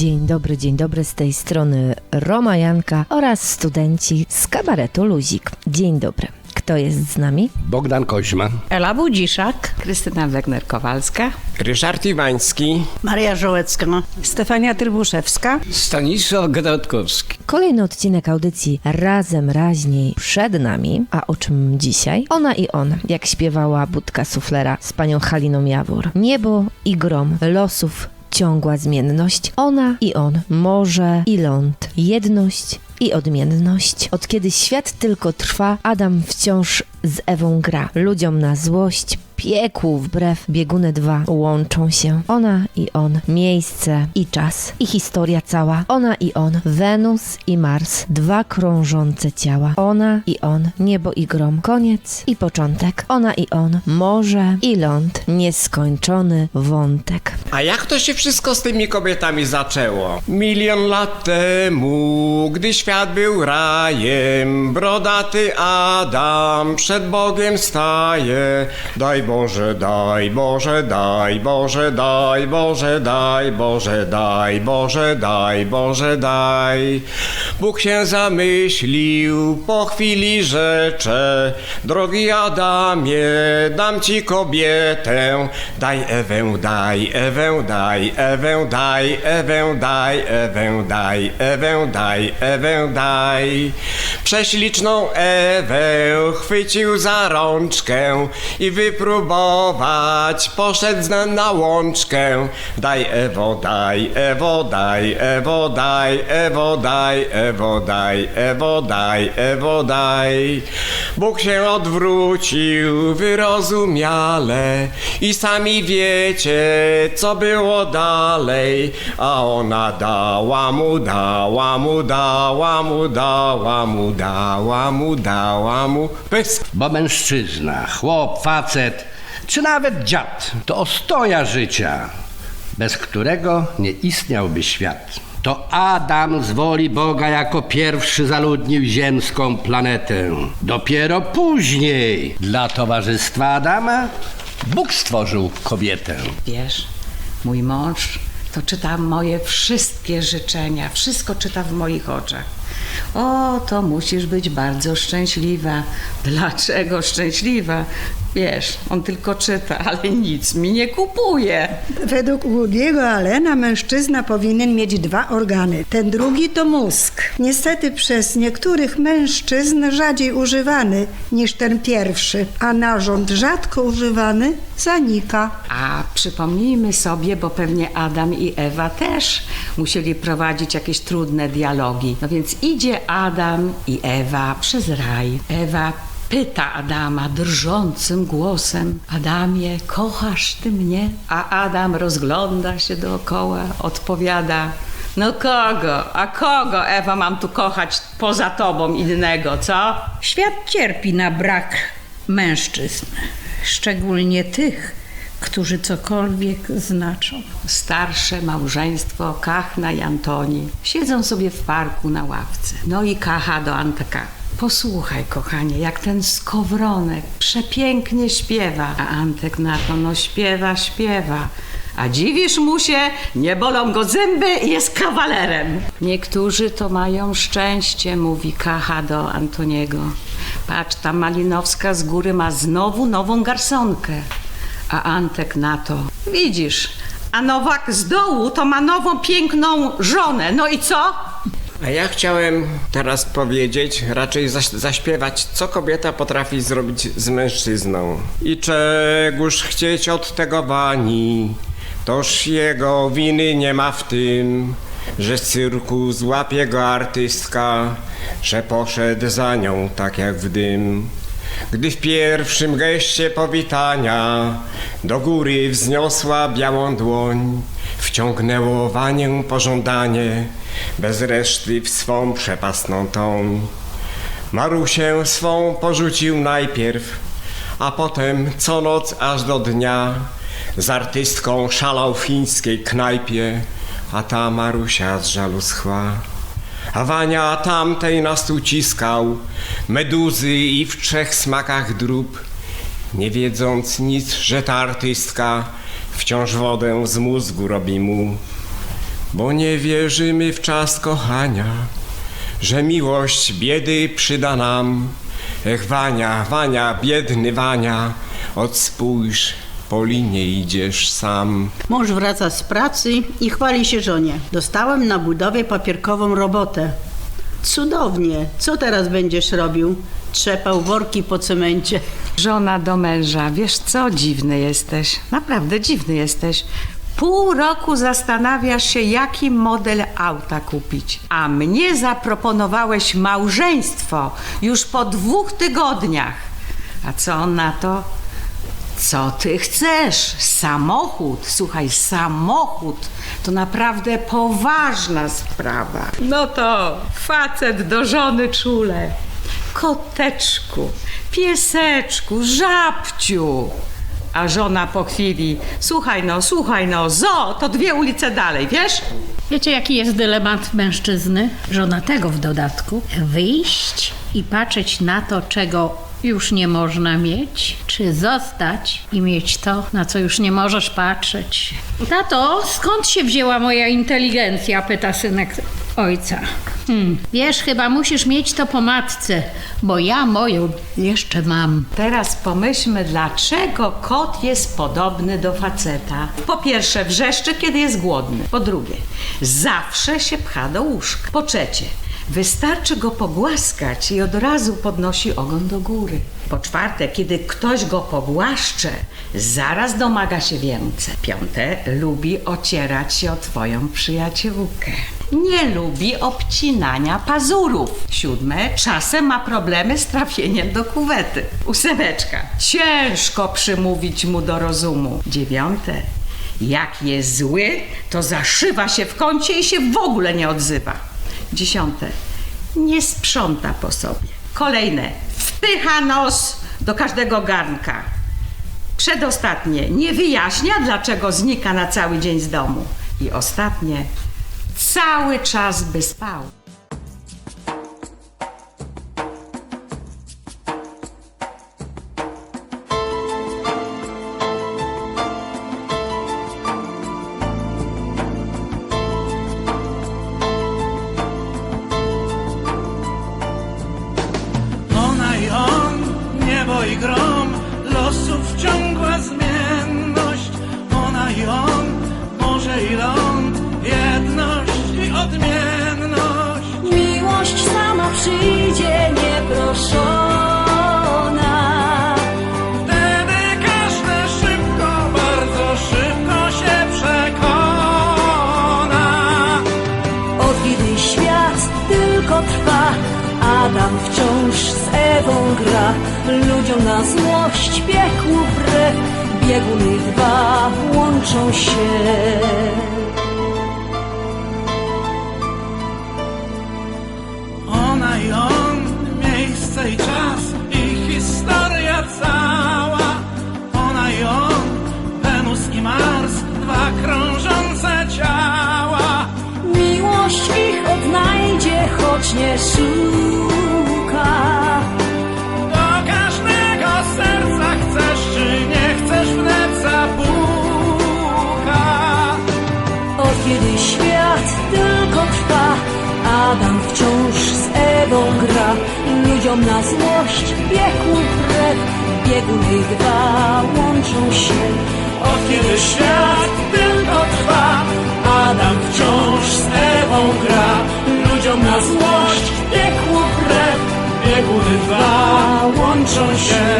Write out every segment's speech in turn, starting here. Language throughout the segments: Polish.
Dzień dobry, dzień dobry z tej strony Roma Janka oraz studenci z kabaretu Luzik. Dzień dobry. Kto jest z nami? Bogdan Koźma. Ela Budziszak, Krystyna Wegner-Kowalska. Ryszard Iwański. Maria Żołecka, Stefania Trybuszewska. Stanisław Gradkowski. Kolejny odcinek audycji Razem Raźniej przed nami. A o czym dzisiaj? Ona i on, jak śpiewała Budka Suflera z panią Haliną Jawór. Niebo i grom, losów ciągła zmienność. Ona i on, morze i ląd, jedność i odmienność. Od kiedy świat tylko trwa, Adam wciąż z Ewą gra. Ludziom na złość, piekłu wbrew bieguny dwa łączą się. Ona i on, miejsce i czas i historia cała. Ona i on, Wenus i Mars, dwa krążące ciała. Ona i on, niebo i grom, koniec i początek. Ona i on, morze i ląd, nieskończony wątek. A jak to się wszystko z tymi kobietami zaczęło? Milion lat temu, gdy świat był rajem, brodaty Adam przed Bogiem staje. Daj Boże, daj Boże, daj Boże, daj Boże, daj Boże, daj Boże, daj Boże, daj. Bóg się zamyślił, po chwili rzecze, drogi Adamie, dam ci kobietę, daj Ewę, daj Ewę, daj Ewę, daj Ewę, daj Ewę, daj Ewę, daj Ewę, daj. Prześliczną Ewę chwycił za rączkę i wypróbować poszedł z- na łączkę. Daj Ewo, daj Ewo, daj Ewo, daj Ewo, daj Ewo, daj Ewo, daj Ewo, daj. Bóg się odwrócił wyrozumiale i sami wiecie, co było dalej. A ona dała mu, dała mu, dała mu, dała mu, dała mu, dała mu. Pysk. Bo mężczyzna, chłop, facet, czy nawet dziad to ostoja życia, bez którego nie istniałby świat. To Adam z woli Boga jako pierwszy zaludnił ziemską planetę. Dopiero później dla towarzystwa Adama Bóg stworzył kobietę. Wiesz, mój mąż to czyta moje wszystkie życzenia, wszystko czyta w moich oczach. O, to musisz być bardzo szczęśliwa. Dlaczego szczęśliwa? Wiesz, on tylko czyta, ale nic mi nie kupuje. Według Woody'ego Allena mężczyzna powinien mieć dwa organy. Ten drugi to mózg. Niestety przez niektórych mężczyzn rzadziej używany niż ten pierwszy, a narząd rzadko używany zanika. A przypomnijmy sobie, bo pewnie Adam i Ewa też musieli prowadzić jakieś trudne dialogi. No więc idzie Adam i Ewa przez raj. Ewa pyta Adama drżącym głosem: Adamie, kochasz ty mnie? A Adam rozgląda się dookoła, odpowiada: No kogo? A kogo, Ewa, mam tu kochać poza tobą innego, co? Świat cierpi na brak mężczyzn, szczególnie tych, którzy cokolwiek znaczą. Starsze małżeństwo Kachna i Antoni siedzą sobie w parku na ławce. No i Kacha do Anteka. Posłuchaj, kochanie, jak ten skowronek przepięknie śpiewa. A Antek na to, no śpiewa, śpiewa. A dziwisz mu się, nie bolą go zęby i jest kawalerem. Niektórzy to mają szczęście, mówi Kacha do Antoniego. Patrz, ta Malinowska z góry ma znowu nową garsonkę. A Antek na to. Widzisz, a Nowak z dołu to ma nową piękną żonę. No i co? A ja chciałem teraz powiedzieć, raczej zaś, zaśpiewać, co kobieta potrafi zrobić z mężczyzną. I czegóż chcieć od tego wani, toż jego winy nie ma w tym, że z cyrku złapie go artystka, że poszedł za nią tak jak w dym. Gdy w pierwszym geście powitania do góry wzniosła białą dłoń, wciągnęło wanię pożądanie, bez reszty w swą przepasną tą. Marusię swą porzucił najpierw, a potem co noc aż do dnia z artystką szalał w chińskiej knajpie, a ta Marusia z żalu schła. A Wania tamtej nas uciskał, meduzy i w trzech smakach drób, nie wiedząc nic, że ta artystka wciąż wodę z mózgu robi mu. Bo nie wierzymy w czas kochania, że miłość biedy przyda nam. Ech, Wania, Wania, biedny Wania, odspójrz, po linie idziesz sam. Mąż wraca z pracy i chwali się żonie. Dostałem na budowie papierkową robotę. Cudownie. Co teraz będziesz robił? Trzepał worki po cemencie. Żona do męża, wiesz co, dziwny jesteś. Naprawdę dziwny jesteś. Pół roku zastanawiasz się, jaki model auta kupić. A mnie zaproponowałeś małżeństwo już po dwóch tygodniach. A co on na to? Co ty chcesz? Samochód. Słuchaj, samochód to naprawdę poważna sprawa. No to facet do żony czule. Koteczku, pieseczku, żabciu. A żona po chwili, słuchaj no, słuchaj no, zo, to dwie ulice dalej, wiesz? Wiecie, jaki jest dylemat mężczyzny? Żonatego w dodatku. Wyjść i patrzeć na to, czego już nie można mieć, czy zostać i mieć to, na co już nie możesz patrzeć. Tato, skąd się wzięła moja inteligencja? pyta synek ojca. Hmm, wiesz, chyba musisz mieć to po matce, bo ja moją jeszcze mam. Teraz pomyślmy, dlaczego kot jest podobny do faceta. Po pierwsze, wrzeszczy, kiedy jest głodny. Po drugie, zawsze się pcha do łóżka. Po trzecie, wystarczy go pogłaskać i od razu podnosi ogon do góry. Po czwarte, kiedy ktoś go pogłaszcze, zaraz domaga się więcej. Piąte, lubi ocierać się o twoją przyjaciółkę. Nie lubi obcinania pazurów. Siódme, czasem ma problemy z trafieniem do kuwety. Ósemeczka, ciężko przymówić mu do rozumu. Dziewiąte, jak jest zły, to zaszywa się w kącie i się w ogóle nie odzywa. Dziesiąte, nie sprząta po sobie. Kolejne, wpycha nos do każdego garnka. Przedostatnie, nie wyjaśnia, dlaczego znika na cały dzień z domu. I ostatnie, cały czas by spał. Tylko trwa, Adam wciąż z Ewą gra. Ludziom na złość piekłu wbrew, bieguny dwa łączą się. Odnajdzie, choć nie szuka. Do każdego serca chcesz czy nie chcesz wnet zapuka. Od kiedy świat tylko trwa, Adam wciąż z Ewą gra. Ludziom na złość piekł wbrew, bieguny dwa łączą się. Od kiedy świat tylko trwa, Wciąż z Ewą gra. Ludziom na złość piekło wbrew, bieguny dwa łączą się.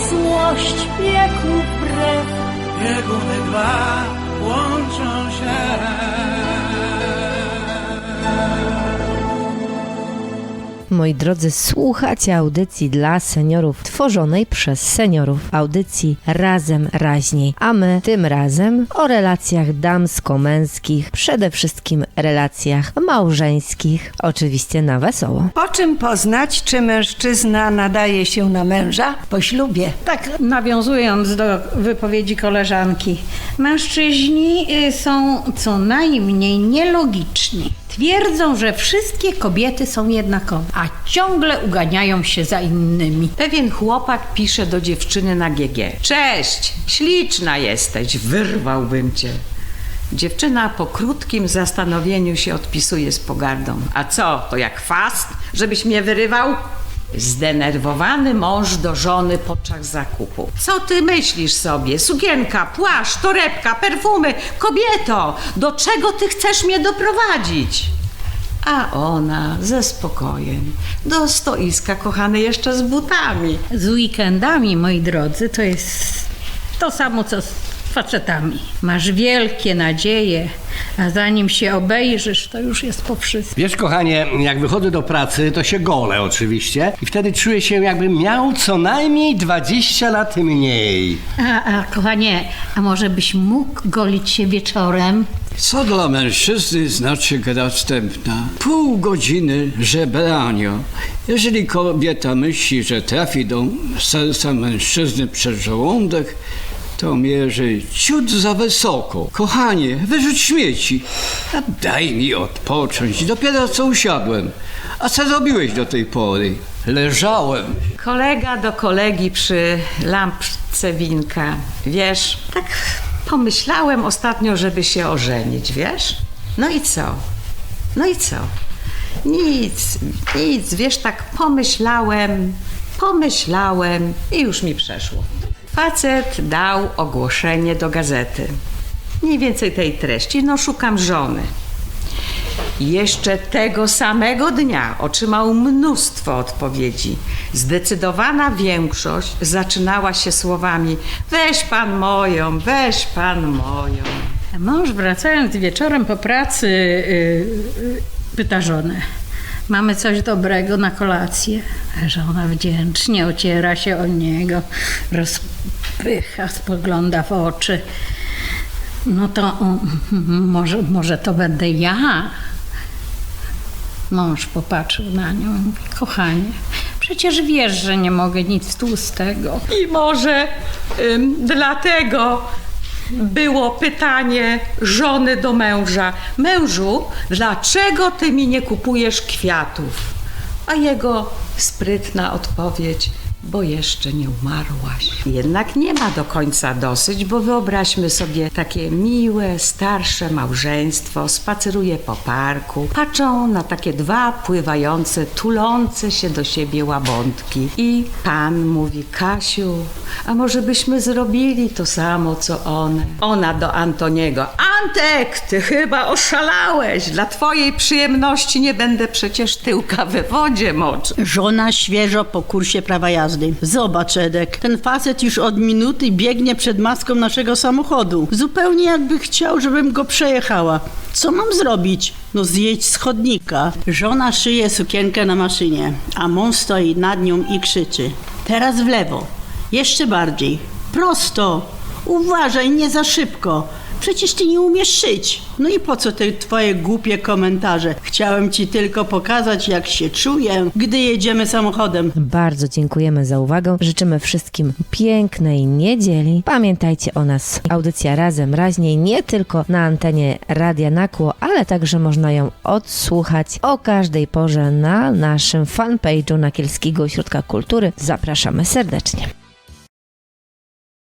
Złość biegł wbrew. Bieguny dwa łączą się. Moi drodzy, słuchacie audycji dla seniorów, tworzonej przez seniorów, audycji Razem Raźniej. A my tym razem o relacjach damsko-męskich, przede wszystkim relacjach małżeńskich, oczywiście na wesoło. Po czym poznać, czy mężczyzna nadaje się na męża? Po ślubie. Tak, nawiązując do wypowiedzi koleżanki, mężczyźni y, są co najmniej nielogiczni. Twierdzą, że wszystkie kobiety są jednakowe, a ciągle uganiają się za innymi. Pewien chłopak pisze do dziewczyny na GG. Cześć, śliczna jesteś, wyrwałbym cię. Dziewczyna po krótkim zastanowieniu się odpisuje z pogardą. A co, to jak fast, żebyś mnie wyrywał? Zdenerwowany mąż do żony podczas zakupu. Co ty myślisz sobie? Sukienka, płaszcz, torebka, perfumy. Kobieto, do czego ty chcesz mnie doprowadzić? A ona ze spokojem do stoiska, kochany jeszcze z butami. Z weekendami, moi drodzy, to jest to samo co z facetami. Masz wielkie nadzieje, a zanim się obejrzysz, to już jest po wszystkim. Wiesz, kochanie, jak wychodzę do pracy, to się golę oczywiście i wtedy czuję się, jakbym miał co najmniej 20 lat mniej. A, a kochanie, a może byś mógł golić się wieczorem? Co dla mężczyzny znaczy gra wstępna? Pół godziny żebrania. Jeżeli kobieta myśli, że trafi do serca mężczyzny przez żołądek, to mierzy ciut za wysoko. Kochanie, wyrzuć śmieci. A daj mi odpocząć. Dopiero co usiadłem. A co robiłeś do tej pory? Leżałem. Kolega do kolegi przy lampce winka. Wiesz, tak pomyślałem ostatnio, żeby się ożenić, wiesz? No i co? No i co? Nic, nic, wiesz, tak pomyślałem, pomyślałem i już mi przeszło. Facet dał ogłoszenie do gazety. Mniej więcej tej treści. No, szukam żony. Jeszcze tego samego dnia otrzymał mnóstwo odpowiedzi. Zdecydowana większość zaczynała się słowami: Weź pan moją, weź pan moją. Mąż wracając wieczorem po pracy yy, yy, pyta żonę. Mamy coś dobrego na kolację. Żona wdzięcznie ociera się o niego, rozpycha, spogląda w oczy. No to o, może, może to będę ja. Mąż popatrzył na nią i mówi, kochanie, przecież wiesz, że nie mogę nic tłustego. I może ym, dlatego było pytanie żony do męża: Mężu, dlaczego ty mi nie kupujesz kwiatów? A jego sprytna odpowiedź: Bo jeszcze nie umarłaś. Jednak nie ma do końca dosyć, bo wyobraźmy sobie takie miłe, starsze małżeństwo, spaceruje po parku, patrzą na takie dwa pływające, tulące się do siebie łabądki. I pan mówi: Kasiu, a może byśmy zrobili to samo, co one? Ona do Antoniego: Antek, ty chyba oszalałeś. Dla twojej przyjemności nie będę przecież tyłka we wodzie moczył. Żona świeżo po kursie prawa jazdy. Zobacz, Edek, ten facet już od minuty biegnie przed maską naszego samochodu. Zupełnie jakby chciał, żebym go przejechała. Co mam zrobić? No zjeść z chodnika. Żona szyje sukienkę na maszynie, a mąż stoi nad nią i krzyczy. Teraz w lewo. Jeszcze bardziej. Prosto. Uważaj, nie za szybko. Przecież ty nie umiesz szyć. No i po co te twoje głupie komentarze? Chciałem ci tylko pokazać, jak się czuję, gdy jedziemy samochodem. Bardzo dziękujemy za uwagę. Życzymy wszystkim pięknej niedzieli. Pamiętajcie o nas. Audycja Razem Raźniej nie tylko na antenie Radia Nakło, ale także można ją odsłuchać o każdej porze na naszym fanpage'u Nakielskiego Ośrodka Kultury. Zapraszamy serdecznie.